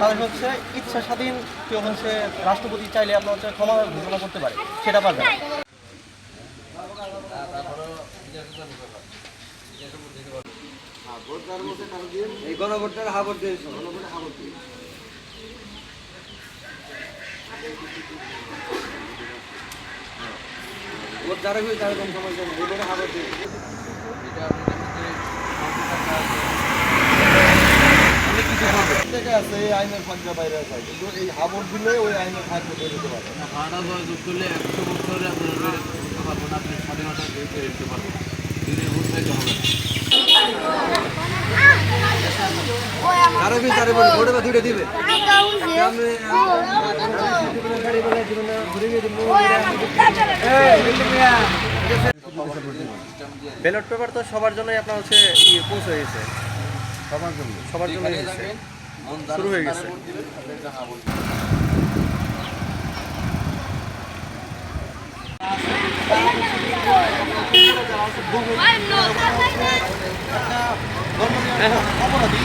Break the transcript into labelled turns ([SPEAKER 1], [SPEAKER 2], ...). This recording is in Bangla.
[SPEAKER 1] তাদের হচ্ছে ইচ্ছা স্বাধীন কেউ হচ্ছে রাষ্ট্রপতি চাইলে আপনার হচ্ছে ক্ষমা ঘোষণা করতে পারে। সেটা পারবে।
[SPEAKER 2] এই গণভোটটার হাবর দিয়ে যারা হয়ে তারা কম সময় যাবে হাবর দিয়ে
[SPEAKER 3] আছে এই আইনের ফাঁকা বাইরে আছে কিন্তু এই হাবর দিলে ওই আইনের ফাঁকা বের হতে পারে
[SPEAKER 4] ভাড়া দেওয়া যোগ করলে একশো বছরে আপনার আপনি স্বাধীনতা বের পারবেন
[SPEAKER 2] হয়ে বা দুইটা দিবে না গিয়ে
[SPEAKER 1] ব্যালট পেপার তো সবার জন্যই আপনার হচ্ছে ইয়ে পৌঁছে গেছে
[SPEAKER 3] সবার জন্য
[SPEAKER 1] সবার জন্য শুরু হয়ে গেছে। অপরাধী